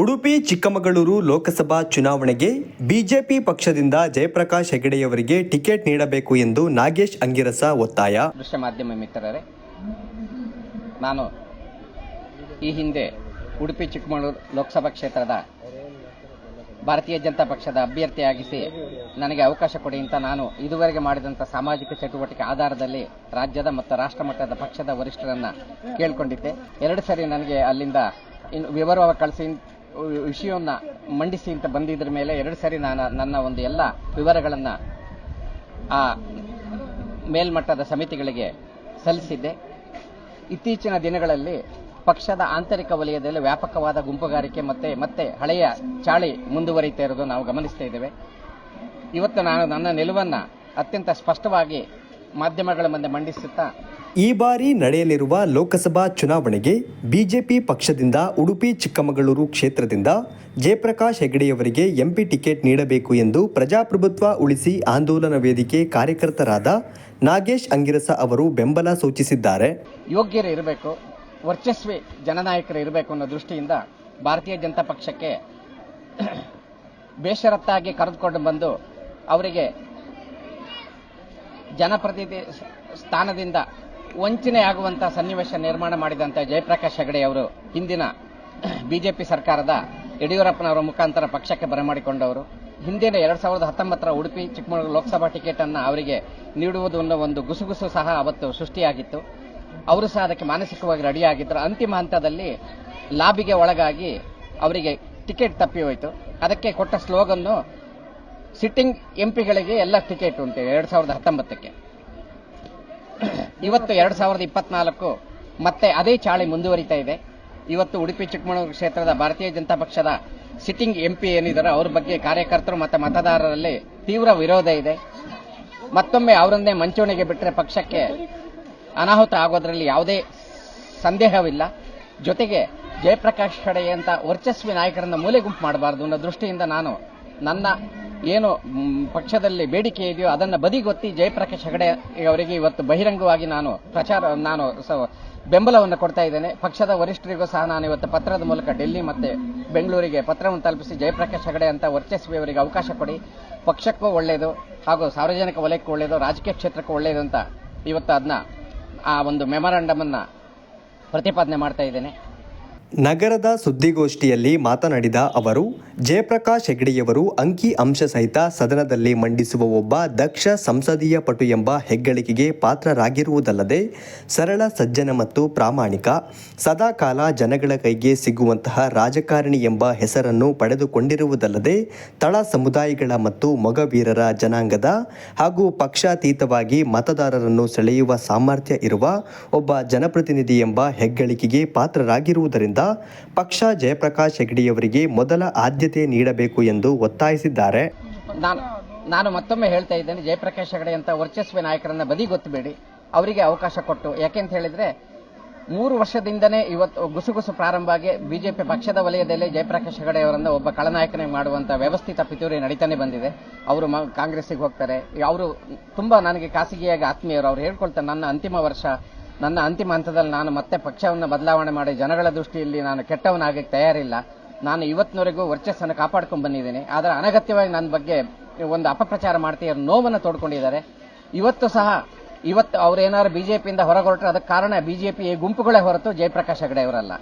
ಉಡುಪಿ, ಚಿಕ್ಕಮಗಳೂರು ಲೋಕಸಭಾ ಚುನಾವಣೆಗೆ ಬಿಜೆಪಿ ಪಕ್ಷದಿಂದ ಜಯಪ್ರಕಾಶ್ ಹೆಗಡೆಯವರಿಗೆ ಟಿಕೆಟ್ ನೀಡಬೇಕು ಎಂದು ನಾಗೇಶ್ ಅಂಗಿರಸ ಒತ್ತಾಯ. ದೃಶ್ಯ ಮಾಧ್ಯಮ ಮಿತ್ರರೇ, ನಾನು ಈ ಹಿಂದೆ ಉಡುಪಿ, ಚಿಕ್ಕಮಗಳೂರು ಲೋಕಸಭಾ ಕ್ಷೇತ್ರದ ಭಾರತೀಯ ಜನತಾ ಪಕ್ಷದ ಅಭ್ಯರ್ಥಿಯಾಗಿಸಿ ನನಗೆ ಅವಕಾಶ ಕೊಡಿ ಅಂತ ನಾನು ಇದುವರೆಗೆ ಮಾಡಿದಂಥ ಸಾಮಾಜಿಕ ಚಟುವಟಿಕೆ ಆಧಾರದಲ್ಲಿ ರಾಜ್ಯದ ಮತ್ತು ರಾಷ್ಟ್ರ ಮಟ್ಟದ ಪಕ್ಷದ ವರಿಷ್ಠರನ್ನ ಕೇಳಿಕೊಂಡಿದ್ದೆ. ಎರಡು ಸರಿ ನನಗೆ ಅಲ್ಲಿಂದ ಇನ್ನು ವಿವರವಾಗಿ ಕಳಿಸಿ ವಿಷಯವನ್ನ ಮಂಡಿಸಿ ಅಂತ ಬಂದಿದ್ರ ಮೇಲೆ ಎರಡು ಸಾರಿ ನಾನು ನನ್ನ ಒಂದು ಎಲ್ಲ ವಿವರಗಳನ್ನು ಆ ಮೇಲ್ಮಟ್ಟದ ಸಮಿತಿಗಳಿಗೆ ಸಲ್ಲಿಸಿದ್ದೆ. ಇತ್ತೀಚಿನ ದಿನಗಳಲ್ಲಿ ಪಕ್ಷದ ಆಂತರಿಕ ವಲಯದಲ್ಲಿ ವ್ಯಾಪಕವಾದ ಗುಂಪುಗಾರಿಕೆ ಮತ್ತೆ ಮತ್ತೆ ಹಳೆಯ ಚಾಳಿ ಮುಂದುವರಿತಾ ಇರೋದು ನಾವು ಗಮನಿಸ್ತಾ ಇದ್ದೇವೆ. ಇವತ್ತು ನಾನು ನನ್ನ ನಿಲುವನ್ನ ಅತ್ಯಂತ ಸ್ಪಷ್ಟವಾಗಿ ಮಾಧ್ಯಮಗಳ ಮುಂದೆ ಮಂಡಿಸುತ್ತಾ ಈ ಬಾರಿ ನಡೆಯಲಿರುವ ಲೋಕಸಭಾ ಚುನಾವಣೆಗೆ ಬಿಜೆಪಿ ಪಕ್ಷದಿಂದ ಉಡುಪಿ, ಚಿಕ್ಕಮಗಳೂರು ಕ್ಷೇತ್ರದಿಂದ ಜಯಪ್ರಕಾಶ್ ಹೆಗಡೆಯವರಿಗೆ ಎಂಪಿ ಟಿಕೆಟ್ ನೀಡಬೇಕು ಎಂದು ಪ್ರಜಾಪ್ರಭುತ್ವ ಉಳಿಸಿ ಆಂದೋಲನ ವೇದಿಕೆ ಕಾರ್ಯಕರ್ತರಾದ ನಾಗೇಶ್ ಅಂಗಿರಸ ಅವರು ಬೆಂಬಲ ಸೂಚಿಸಿದ್ದಾರೆ. ಯೋಗ್ಯರು ಇರಬೇಕು, ವರ್ಚಸ್ವಿ ಜನನಾಯಕರು ಇರಬೇಕು ಅನ್ನೋ ದೃಷ್ಟಿಯಿಂದ ಭಾರತೀಯ ಜನತಾ ಪಕ್ಷಕ್ಕೆ ಬೇಷರತ್ತಾಗಿ ಕರೆದುಕೊಂಡು ಬಂದು ಅವರಿಗೆ ಜನಪ್ರತಿನಿಧಿ ಸ್ಥಾನದಿಂದ ವಂಚನೆ ಆಗುವಂತ ಸನ್ನಿವೇಶ ನಿರ್ಮಾಣ ಮಾಡಿದಂತ ಜಯಪ್ರಕಾಶ್ ಹೆಗಡೆ ಅವರು ಹಿಂದಿನ ಬಿಜೆಪಿ ಸರ್ಕಾರದ ಯಡಿಯೂರಪ್ಪನವರ ಮುಖಾಂತರ ಪಕ್ಷಕ್ಕೆ ಬರಮಾಡಿಕೊಂಡವರು ಹಿಂದಿನ ಎರಡ್ ಸಾವಿರದ ಹತ್ತೊಂಬತ್ತರ ಉಡುಪಿ, ಚಿಕ್ಕಮಗಳೂರು ಲೋಕಸಭಾ ಟಿಕೆಟ್ ಅನ್ನು ಅವರಿಗೆ ನೀಡುವುದು ಅನ್ನೋ ಒಂದು ಗುಸುಗುಸು ಸಹ ಅವತ್ತು ಸೃಷ್ಟಿಯಾಗಿತ್ತು. ಅವರು ಸಹ ಅದಕ್ಕೆ ಮಾನಸಿಕವಾಗಿ ರೆಡಿಯಾಗಿದ್ದರು ಅಂತಿಮ ಹಂತದಲ್ಲಿ ಲಾಬಿಗೆ ಒಳಗಾಗಿ ಅವರಿಗೆ ಟಿಕೆಟ್ ತಪ್ಪಿ ಹೋಯಿತು. ಅದಕ್ಕೆ ಕೊಟ್ಟ ಸ್ಲೋಗನ್ನು ಸಿಟ್ಟಿಂಗ್ ಎಂಪಿಗಳಿಗೆ ಎಲ್ಲ ಟಿಕೆಟ್ ಉಂಟು ಎರಡ್ ಸಾವಿರದ ಹತ್ತೊಂಬತ್ತಕ್ಕೆ. ಇವತ್ತು ಎರಡ್ ಸಾವಿರದ ಇಪ್ಪತ್ನಾಲ್ಕು, ಮತ್ತೆ ಅದೇ ಚಾಳಿ ಮುಂದುವರಿತಾ ಇದೆ. ಇವತ್ತು ಉಡುಪಿ ಚಿಕ್ಕಮಗಳೂರು ಕ್ಷೇತ್ರದ ಭಾರತೀಯ ಜನತಾ ಪಕ್ಷದ ಸಿಟ್ಟಿಂಗ್ ಎಂಪಿ ಏನಿದ್ದಾರೆ ಅವ್ರ ಬಗ್ಗೆ ಕಾರ್ಯಕರ್ತರು ಮತ್ತು ಮತದಾರರಲ್ಲಿ ತೀವ್ರ ವಿರೋಧ ಇದೆ. ಮತ್ತೊಮ್ಮೆ ಅವರನ್ನೇ ಮಂಚೂಣಿಗೆ ಬಿಟ್ಟರೆ ಪಕ್ಷಕ್ಕೆ ಅನಾಹುತ ಆಗೋದ್ರಲ್ಲಿ ಯಾವುದೇ ಸಂದೇಹವಿಲ್ಲ. ಜೊತೆಗೆ ಜಯಪ್ರಕಾಶ್ ಖಡೆ ಅಂತ ವರ್ಚಸ್ವಿ ನಾಯಕರನ್ನ ಮೂಲೆ ಗುಂಪು ಮಾಡಬಾರದು ಅನ್ನೋ ದೃಷ್ಟಿಯಿಂದ ನಾನು ನನ್ನ ಏನು ಪಕ್ಷದಲ್ಲಿ ಬೇಡಿಕೆ ಇದೆಯೋ ಅದನ್ನು ಬದಿಗೊತ್ತಿ ಜಯಪ್ರಕಾಶ್ ಹೆಗಡೆ ಅವರಿಗೆ ಇವತ್ತು ಬಹಿರಂಗವಾಗಿ ನಾನು ಪ್ರಚಾರ, ನಾನು ಬೆಂಬಲವನ್ನು ಕೊಡ್ತಾ ಇದ್ದೇನೆ. ಪಕ್ಷದ ವರಿಷ್ಠರಿಗೂ ಸಹ ನಾನು ಇವತ್ತು ಪತ್ರದ ಮೂಲಕ ಡೆಲ್ಲಿ ಮತ್ತೆ ಬೆಂಗಳೂರಿಗೆ ಪತ್ರವನ್ನು ತಲುಪಿಸಿ ಜಯಪ್ರಕಾಶ್ ಹೆಗಡೆ ಅಂತ ವರ್ಚಸ್ವಿ ಅವರಿಗೆ ಅವಕಾಶ ಕೊಡಿ. ಪಕ್ಷಕ್ಕೂ ಒಳ್ಳೆಯದು ಹಾಗೂ ಸಾರ್ವಜನಿಕ ವಲಯಕ್ಕೂ ಒಳ್ಳೆಯದು ರಾಜಕೀಯ ಕ್ಷೇತ್ರಕ್ಕೂ ಒಳ್ಳೆಯದು ಅಂತ ಇವತ್ತು ಅದನ್ನ ಆ ಒಂದು ಮೆಮೊರಾಂಡಮ್ ಅನ್ನ ಪ್ರತಿಪಾದನೆ ಮಾಡ್ತಾ ಇದ್ದೇನೆ. ನಗರದ ಸುದ್ದಿಗೋಷ್ಠಿಯಲ್ಲಿ ಮಾತನಾಡಿದ ಅವರು, ಜಯಪ್ರಕಾಶ್ ಹೆಗ್ಡೆಯವರು ಅಂಕಿ ಅಂಶ ಸಹಿತ ಸದನದಲ್ಲಿ ಮಂಡಿಸುವ ಒಬ್ಬ ದಕ್ಷ ಸಂಸದೀಯ ಪಟು ಎಂಬ ಹೆಗ್ಗಳಿಕೆಗೆ ಪಾತ್ರರಾಗಿರುವುದಲ್ಲದೆ, ಸರಳ, ಸಜ್ಜನ ಮತ್ತು ಪ್ರಾಮಾಣಿಕ ಸದಾಕಾಲ ಜನಗಳ ಕೈಗೆ ಸಿಗುವಂತಹ ರಾಜಕಾರಣಿ ಎಂಬ ಹೆಸರನ್ನು ಪಡೆದುಕೊಂಡಿರುವುದಲ್ಲದೆ, ತಳ ಸಮುದಾಯಗಳ ಮತ್ತು ಮೊಗವೀರರ ಜನಾಂಗದ ಹಾಗೂ ಪಕ್ಷಾತೀತವಾಗಿ ಮತದಾರರನ್ನು ಸೆಳೆಯುವ ಸಾಮರ್ಥ್ಯ ಇರುವ ಒಬ್ಬ ಜನಪ್ರತಿನಿಧಿ ಎಂಬ ಹೆಗ್ಗಳಿಕೆಗೆ ಪಾತ್ರರಾಗಿರುವುದರಿಂದ ಪಕ್ಷ ಜಯಪ್ರಕಾಶ್ ಹೆಗ್ಡಿಯವರಿಗೆ ಮೊದಲ ಆದ್ಯತೆ ನೀಡಬೇಕು ಎಂದು ಒತ್ತಾಯಿಸಿದ್ದಾರೆ. ನಾನು ಮತ್ತೊಮ್ಮೆ ಹೇಳ್ತಾ ಇದ್ದೇನೆ, ಜಯಪ್ರಕಾಶ್ ಹೆಗಡೆ ಅಂತ ವರ್ಚಸ್ವಿ ನಾಯಕರನ್ನ ಬದಿ ಗೊತ್ತಬೇಡಿ. ಅವರಿಗೆ ಅವಕಾಶ ಕೊಟ್ಟು. ಯಾಕೆಂತ ಹೇಳಿದ್ರೆ, ಮೂರು ವರ್ಷದಿಂದನೇ ಇವತ್ತು ಗುಸುಗುಸು ಪ್ರಾರಂಭ ಆಗಿ ಬಿಜೆಪಿ ಪಕ್ಷದ ವಲಯದಲ್ಲಿ ಜಯಪ್ರಕಾಶ್ ಹೆಗಡೆ ಅವರನ್ನ ಒಬ್ಬ ಕಳನಾಯಕನೇ ಮಾಡುವಂತ ವ್ಯವಸ್ಥಿತ ಪಿತೂರಿ ನಡೀತಾನೆ ಬಂದಿದೆ. ಅವರು ಕಾಂಗ್ರೆಸ್ಸಿಗೆ ಹೋಗ್ತಾರೆ. ಅವರು ತುಂಬಾ ನನಗೆ ಖಾಸಗಿಯಾಗಿ ಆತ್ಮೀಯರು. ಅವ್ರು ಹೇಳ್ಕೊಳ್ತಾರೆ, ನನ್ನ ಅಂತಿಮ ವರ್ಷ ನನ್ನ ಅಂತಿಮ ಹಂತದಲ್ಲಿ ನಾನು ಮತ್ತೆ ಪಕ್ಷವನ್ನು ಬದಲಾವಣೆ ಮಾಡಿ ಜನಗಳ ದೃಷ್ಟಿಯಲ್ಲಿ ನಾನು ಕೆಟ್ಟವನಾಗಕ್ಕೆ ತಯಾರಿಲ್ಲ. ನಾನು ಇವತ್ತಿನವರೆಗೂ ವರ್ಚಸ್ಸನ್ನು ಕಾಪಾಡ್ಕೊಂಡು ಬಂದಿದ್ದೀನಿ. ಆದರೆ ಅನಗತ್ಯವಾಗಿ ನನ್ನ ಬಗ್ಗೆ ಒಂದು ಅಪಪ್ರಚಾರ ಮಾಡ್ತೀಯ ನೋವನ್ನು ತೋಡ್ಕೊಂಡಿದ್ದಾರೆ. ಇವತ್ತು ಸಹ ಇವತ್ತು ಅವ್ರೇನಾದ್ರು ಬಿಜೆಪಿಯಿಂದ ಹೊರಗೊರಟ್ರೆ ಅದಕ್ಕೆ ಕಾರಣ ಬಿಜೆಪಿ ಗುಂಪುಗಳೇ ಹೊರತು ಜಯಪ್ರಕಾಶ್ ಹೆಗಡೆ ಅವರಲ್ಲ.